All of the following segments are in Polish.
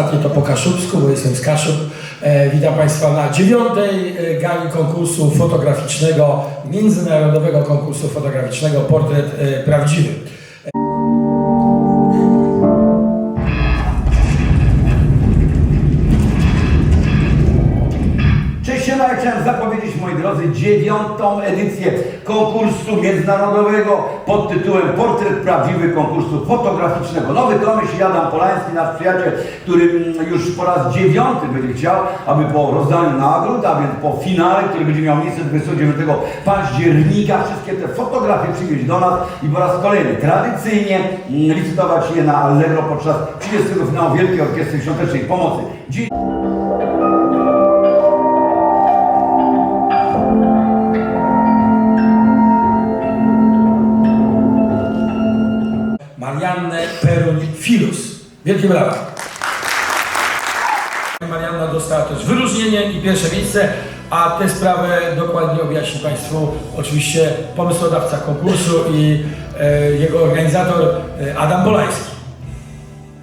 ostatnie to po kaszubsku, bo jestem z Kaszub. E, witam Państwa na dziewiątej e, gali konkursu fotograficznego, międzynarodowego konkursu fotograficznego Portret e, Prawdziwy. Ja chciałem zapowiedzieć, moi drodzy, dziewiątą edycję konkursu międzynarodowego pod tytułem Portret Prawdziwy konkursu fotograficznego. Nowy Tomyśl Adam Polański, nasz przyjaciel, który mm, już po raz dziewiąty będzie chciał, aby po rozdaniu nagród, a więc po finale, który będzie miał miejsce 29 października, wszystkie te fotografie przywieźć do nas i po raz kolejny tradycyjnie mm, licytować je na Allegro podczas 30 finału Wielkiej Orkiestry Świątecznej Pomocy. Dziś Mariannę Perun-Filus. Wielkie brawa. Marianna dostała też wyróżnienie i pierwsze miejsce, a tę sprawę dokładnie objaśni Państwu oczywiście pomysłodawca konkursu i e, jego organizator e, Adam Polański.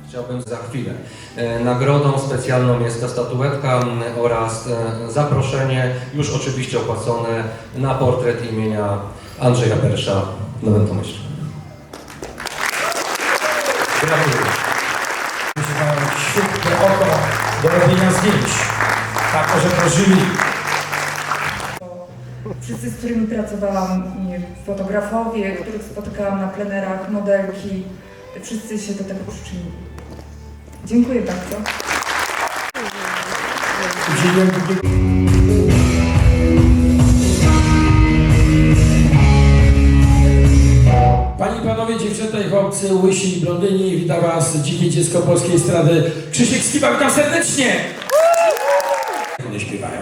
Chciałbym za chwilę. E, Nagrodą specjalną jest ta statuetka m, oraz e, zaproszenie, już oczywiście opłacone, na portret imienia Andrzeja Persza w Nowym Tomyślu. Gratuluję. Muszę mają świetne oko do robienia zdjęć. Tak, że to jury. Wszyscy, z którymi pracowałam, nie, fotografowie, których spotykałam na plenerach, modelki, wszyscy się do tego przyczynili. Dziękuję bardzo. Udzieliłem chłopcy, łysi i blondyni, witam was, dzikie dziecko polskiej estrady. Krzysiek Skiba, witam serdecznie! One śpiewają.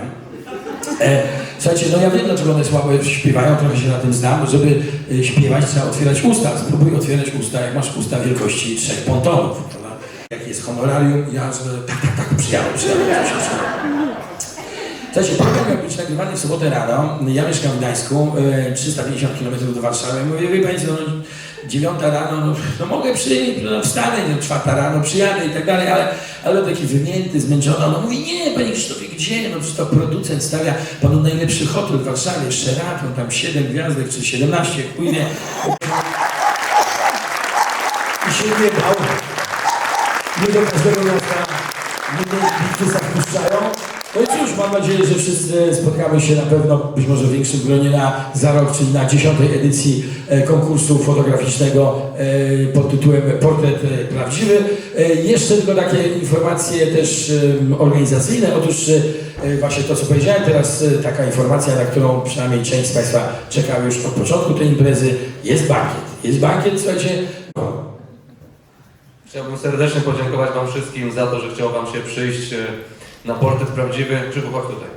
E, słuchajcie, no ja wiem, dlaczego one słabo śpiewają, trochę się na tym znam. Żeby e, śpiewać, trzeba otwierać usta. Spróbuj otwierać usta, jak masz usta wielkości trzech pontonów. Prawda? Jak jest honorarium, ja że tak, tak, tak, przyjadę, przyjadę. Słuchajcie, program miał być nagrywany w sobotę rano. Ja mieszkam w Gdańsku, e, 350 km do Warszawy. Mówię, wie Państwo, no, 9 rano, no, no mogę przyjść, no, wstanę, no, 4 rano, przyjadę i tak dalej, ale, ale taki wymięty, zmęczony. On mówi, nie, Panie Krzysztofie, gdzie? No przecież to producent stawia Panu najlepszy hotel w Warszawie, Sheraton, tam 7 gwiazdek czy 17, pójdę. I się nie bał. Nie do każdego miasta, nie do Bichysa wpuszczają. No i cóż, mam nadzieję, że wszyscy spotkamy się na pewno, być może w większym gronie na, za rok, czyli na dziesiątej edycji e, konkursu fotograficznego e, pod tytułem Portret e, Prawdziwy. Jeszcze tylko takie informacje też organizacyjne. Otóż właśnie to, co powiedziałem, teraz taka informacja, na którą przynajmniej część z Państwa czekała już od początku tej imprezy. Jest bankiet. Jest bankiet, słuchajcie, no, Chciałbym serdecznie podziękować Wam wszystkim za to, że chciało Wam się przyjść na portret prawdziwy. Krzyku, chodź tutaj.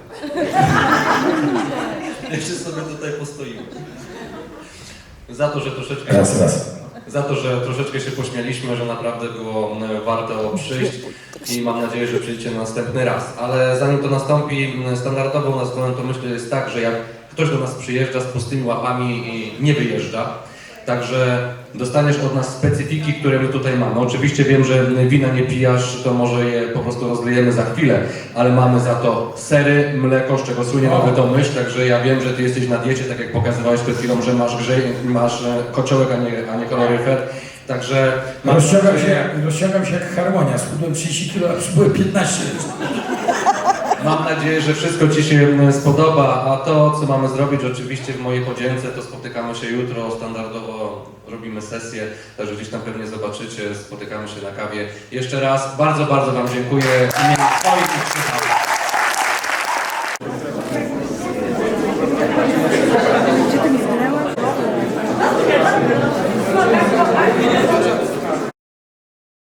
Jeszcze sobie tutaj postoimy. Za to, że troszeczkę... raz, raz. za to, że troszeczkę się pośmialiśmy, że naprawdę było m, warto przyjść i mam nadzieję, że przyjdziecie następny raz. Ale zanim to nastąpi, m, standardowo u nas w Nowym Tomyśle jest tak, że jak ktoś do nas przyjeżdża z pustymi łapami i nie wyjeżdża, Także dostaniesz od nas specyfiki, które my tutaj mamy. Oczywiście wiem, że wina nie pijasz, to może je po prostu rozlejemy za chwilę, ale mamy za to sery, mleko, z czego słynie nowy to myśl, także ja wiem, że ty jesteś na diecie, tak jak pokazywałeś przed chwilą, że masz grzej, masz e, kociołek, a nie, a nie kaloryfer. Także mam Rozciągam się, rozciągam się jak harmonia. Schudłem 30 kg, a przybyłem 15. Mam nadzieję, że wszystko Ci się mm, spodoba, a to, co mamy zrobić oczywiście w mojej podzięce, to spotykamy się jutro, standardowo robimy sesję, także gdzieś tam pewnie zobaczycie, spotykamy się na kawie. Jeszcze raz bardzo, bardzo Wam dziękuję w imieniu swoich.